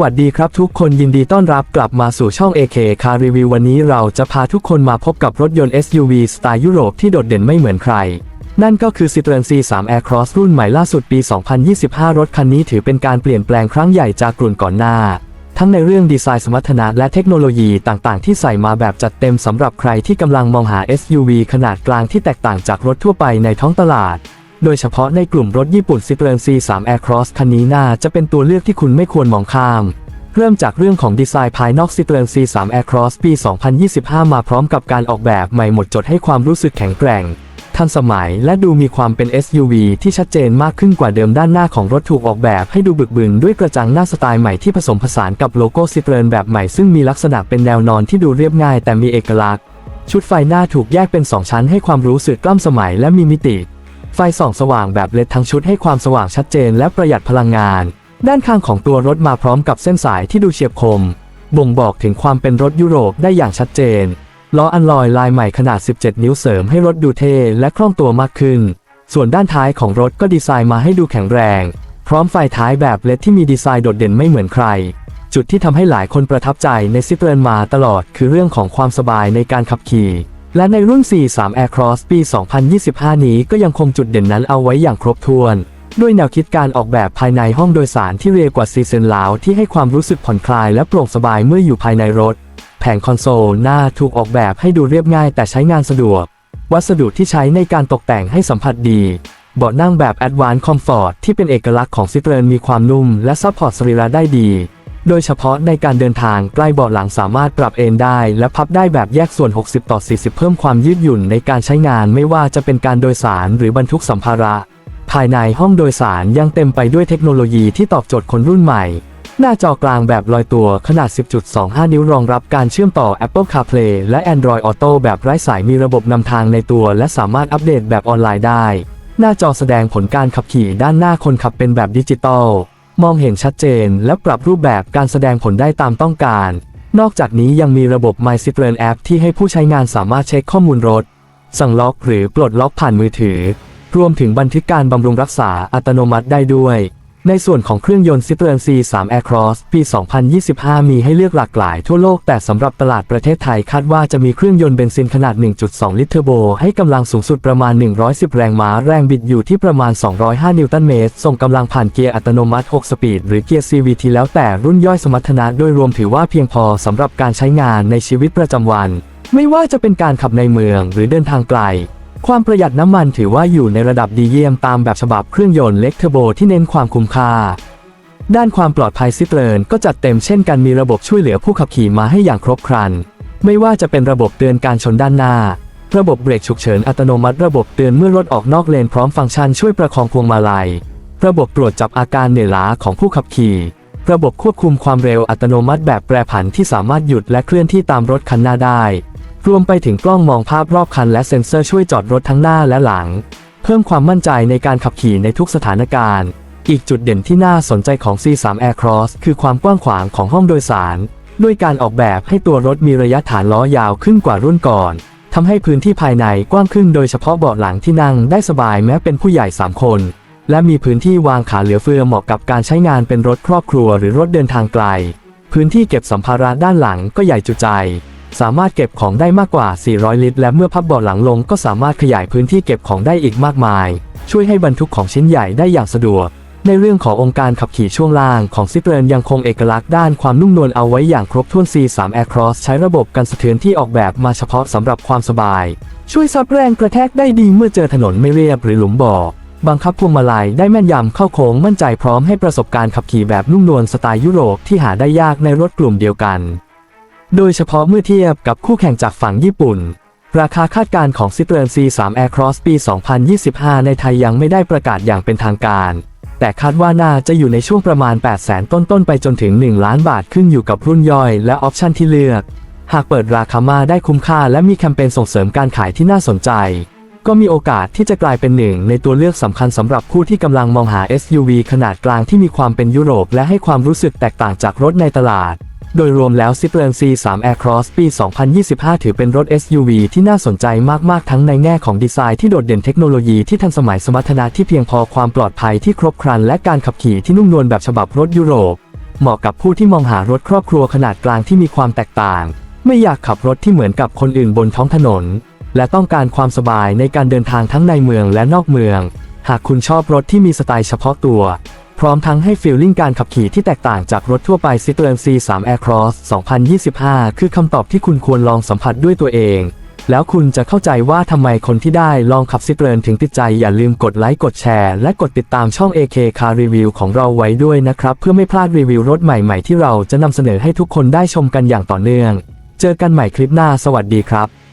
วัสดีครับทุกคนยินดีต้อนรับกลับมาสู่ช่อง AK Car Review วันนี้เราจะพาทุกคนมาพบกับรถยนต์ SUV สไตล์ยุโรปที่โดดเด่นไม่เหมือนใคร นั่นก็คือ Citroen C3 Aircross รุ่นใหม่ล่าสุดปี 2025 รถคันนี้ถือเป็นการเปลี่ยนแปลงครั้งใหญ่จากกลุ่นก่อนหน้า ทั้งในเรื่องดีไซน์สมรรถนะและเทคโนโลยีต่างๆ ที่ใส่มาแบบจัดเต็มสำหรับใครที่กำลังมองหา SUV ขนาดกลางที่แตกต่างจากรถทั่วไปในท้องตลาด โดยเฉพาะในกลุ่มรถญี่ปุ่น Citroen C3 Aircross คันนี้น่าจะเป็นตัวเลือกที่คุณไม่ควรมองข้ามเริ่มจากเรื่องของดีไซน์ภายนอก Citroen C3 Aircross ปี 2025 มาพร้อมกับการออกแบบใหม่หมดจดให้ความรู้สึกแข็งแกร่ง ทันสมัยและดูมีความเป็น SUV ที่ชัดเจนมากขึ้นกว่าเดิมด้านหน้าของรถถูกออกแบบให้ดูบึกบึนด้วยกระจังหน้าสไตล์ใหม่ที่ผสมผสานกับโลโก้ Citroen แบบใหม่ซึ่งมีลักษณะเป็นแนวนอนที่ดูเรียบง่ายแต่มีเอกลักษณ์ ชุดไฟหน้าถูกแยกเป็น 2 ชั้นให้ความรู้สึกกล้ำสมัยและมีมิติ ไฟส่องสว่างแบบเลดทั้งชุดให้ความสว่างชัดเจนและประหยัดพลังงาน ด้านข้างของตัวรถมาพร้อมกับเส้นสายที่ดูเฉียบคม บ่งบอกถึงความเป็นรถยุโรปได้อย่างชัดเจน ล้ออันลอยลายใหม่ขนาด 17 นิ้วเสริมให้รถดูเท่และคล่องตัวมากขึ้น ส่วนด้านท้ายของรถก็ดีไซน์มาให้ดูแข็งแรง พร้อมไฟท้ายแบบเลดที่มีดีไซน์โดดเด่นไม่เหมือนใคร จุดที่ทำให้หลายคนประทับใจในซิเตรนมาตลอดคือเรื่องของความสบายในการขับขี่ และในรุ่น C3 Aircross ปี 2025 นี้ก็ยังคงจุดเด่นนั้นเอาไว้อย่างครบถ้วน ด้วยแนวคิดการออกแบบภายในห้องโดยสารที่เรียกกว่าซีเซนลาวที่ให้ความรู้สึกผ่อนคลายและโปร่งสบายเมื่ออยู่ภายในรถ แผงคอนโซลหน้าถูกออกแบบให้ดูเรียบง่ายแต่ใช้งานสะดวก วัสดุที่ใช้ในการตกแต่งให้สัมผัสดีเบาะนั่งแบบ Advanced Comfort ที่เป็นเอกลักษณ์ของซิเตรนมีความนุ่มและซัพพอร์ตสรีระได้ดี โดยเฉพาะในการเดินทางใกล้เบาะหลังสามารถปรับเอนได้ และพับได้แบบแยกส่วน 60 ต่อ 40 เพิ่มความยืดหยุ่นในการใช้งานไม่ว่าจะเป็นการโดยสารหรือบรรทุกสัมภาระ ภายในห้องโดยสารยังเต็มไปด้วยเทคโนโลยีที่ตอบโจทย์คนรุ่นใหม่ หน้าจอกลางแบบลอยตัวขนาด 10.25 นิ้วรองรับการเชื่อมต่อ Apple CarPlay และ Android Auto แบบไร้สายมีระบบนำทางในตัว และสามารถอัปเดตแบบออนไลน์ได้ หน้าจอแสดงผลการขับขี่ด้านหน้าคนขับเป็นแบบดิจิตอล มองเห็นชัดเจนและปรับรูปแบบการแสดงผลได้ตามต้องการ นอกจากนี้ยังมีระบบ My Citroen App ที่ให้ผู้ใช้งานสามารถเช็คข้อมูลรถ สั่งล็อกหรือปลดล็อกผ่านมือถือ รวมถึงบันทึกการบำรุงรักษาอัตโนมัติได้ด้วย ในส่วนของเครื่องยนต์ Citroen C3 Aircross ปี 2025 มีให้เลือกหลากหลายทั่วโลก แต่สำหรับตลาดประเทศไทยคาดว่าจะมีเครื่องยนต์เบนซินขนาด 1.2 ลิตรเทอร์โบ ให้กำลังสูงสุดประมาณ 110 แรงม้า แรงบิดอยู่ที่ประมาณ 205 นิวตันเมตร ส่งกำลังผ่านเกียร์อัตโนมัติ 6 สปีด หรือเกียร์ CVT แล้วแต่รุ่นย่อยสมรรถนะโดยรวมถือว่าเพียงพอสำหรับการใช้งานในชีวิตประจำวัน ไม่ว่าจะเป็นการขับในเมืองหรือเดินทางไกล ความประหยัดน้ำมันถือว่าอยู่ในระดับดีเยี่ยมตามแบบฉบับเครื่องยนต์เล็กเทอร์โบที่เน้นความคุ้มค่า ด้านความปลอดภัยซิเตรนก็จัดเต็มเช่นกันมีระบบช่วยเหลือผู้ขับขี่มาให้อย่างครบครัน ไม่ว่าจะเป็นระบบเตือนการชนด้านหน้า ระบบเบรกฉุกเฉินอัตโนมัติ ระบบเตือนเมื่อรถออกนอกเลนพร้อมฟังก์ชันช่วยประคองพวงมาลัย ระบบตรวจจับอาการเหนื่อยล้าของผู้ขับขี่ ระบบควบคุมความเร็วอัตโนมัติแบบแปรผันที่สามารถหยุดและเคลื่อนที่ตามรถคันหน้าได้ รวมไปถึงกล้องมองภาพรอบคันและเซ็นเซอร์ช่วยจอดรถทั้งหน้าและหลัง เพิ่มความมั่นใจในการขับขี่ในทุกสถานการณ์ อีกจุดเด่นที่น่าสนใจของ C3 Aircross คือความกว้างขวางของห้องโดยสาร ด้วยการออกแบบให้ตัวรถมีระยะฐานล้อยาวขึ้นกว่ารุ่นก่อนทำให้พื้นที่ภายในกว้างขึ้นโดยเฉพาะเบาะหลังที่นั่งได้สบายแม้เป็นผู้ใหญ่ 3 คน และมีพื้นที่วางขาเหลือเฟือเหมาะกับการใช้งานเป็นรถครอบครัวหรือรถเดินทางไกล พื้นที่เก็บสัมภาระด้านหลังก็ใหญ่จุใจ สามารถเก็บของได้มากกว่า 400 ลิตร และเมื่อพับเบาะหลังลงก็สามารถขยายพื้นที่เก็บของได้อีกมากมาย ช่วยให้บรรทุกของชิ้นใหญ่ได้อย่างสะดวก ในเรื่องขององค์การขับขี่ช่วงล่างของซิเตรนยังคงเอกลักษณ์ด้านความนุ่มนวลเอาไว้อย่างครบถ้วน C3 Aircross ใช้ระบบกันสะเทือนที่ออกแบบมาเฉพาะสำหรับความสบาย ช่วยซับแรงกระแทกได้ดีเมื่อเจอถนนไม่เรียบหรือหลุมบ่อบังคับพวงมาลัยได้แม่นยำเข้าโค้งมั่นใจพร้อมให้ประสบการณ์ขับขี่แบบนุ่มนวลสไตล์ยุโรปที่หาได้ยากในรถกลุ่มเดียวกัน โดยเฉพาะเมื่อเทียบกับคู่แข่งจากฝั่งญี่ปุ่น ราคาคาดการณ์ของ Citroen C3 Aircross ปี 2025 ในไทยยังไม่ได้ประกาศอย่างเป็นทางการ แต่คาดว่าน่าจะอยู่ในช่วงประมาณ 800,000 ต้นๆ ไปจนถึง 1 ล้านบาทขึ้นอยู่กับรุ่นย่อยและออปชันที่เลือก หากเปิดราคามาได้คุ้มค่าและมีแคมเปญส่งเสริมการขายที่น่าสนใจ ก็มีโอกาสที่จะกลายเป็นหนึ่งในตัวเลือกสำคัญสำหรับผู้ที่กำลังมองหา SUV ขนาดกลางที่มีความเป็นยุโรปและให้ความรู้สึกแตกต่างจากรถในตลาด โดยรวมแล้ว Citroen C3 Aircross ปี 2025 ถือเป็นรถ SUV ที่น่าสนใจมาก ๆ ทั้งในแง่ของดีไซน์ที่โดดเด่นเทคโนโลยีที่ทันสมัยสมรรถนะที่เพียงพอความปลอดภัยที่ครบครัน และการขับขี่ที่นุ่มนวลแบบฉบับรถยุโรป เหมาะกับผู้ที่มองหารถครอบครัวขนาดกลางที่มีความแตกต่าง ไม่อยากขับรถที่เหมือนกับคนอื่นบนท้องถนน และต้องการความสบายในการเดินทางทั้งในเมืองและนอกเมือง หากคุณชอบรถที่มีสไตล์เฉพาะตัว ร้อมทั้งให้ฟีลลิ่งการขับขี่ที่แตกต่างจากรถทั่วไป Citroen C3 Aircross 2025 คือคำตอบที่คุณควรลองสัมผัสด้วยตัวเอง แล้วคุณจะเข้าใจว่าทำไมคนที่ได้ลองขับ Citroen ถึงติดใจ อย่าลืมกดไลค์กดแชร์และกดติดตามช่อง AK Car Review ของเราไว้ด้วยนะครับ เพื่อไม่พลาดรีวิวรถใหม่ๆ ที่เราจะนำเสนอให้ทุกคนได้ชมกันอย่างต่อเนื่อง เจอกันใหม่คลิปหน้า สวัสดีครับ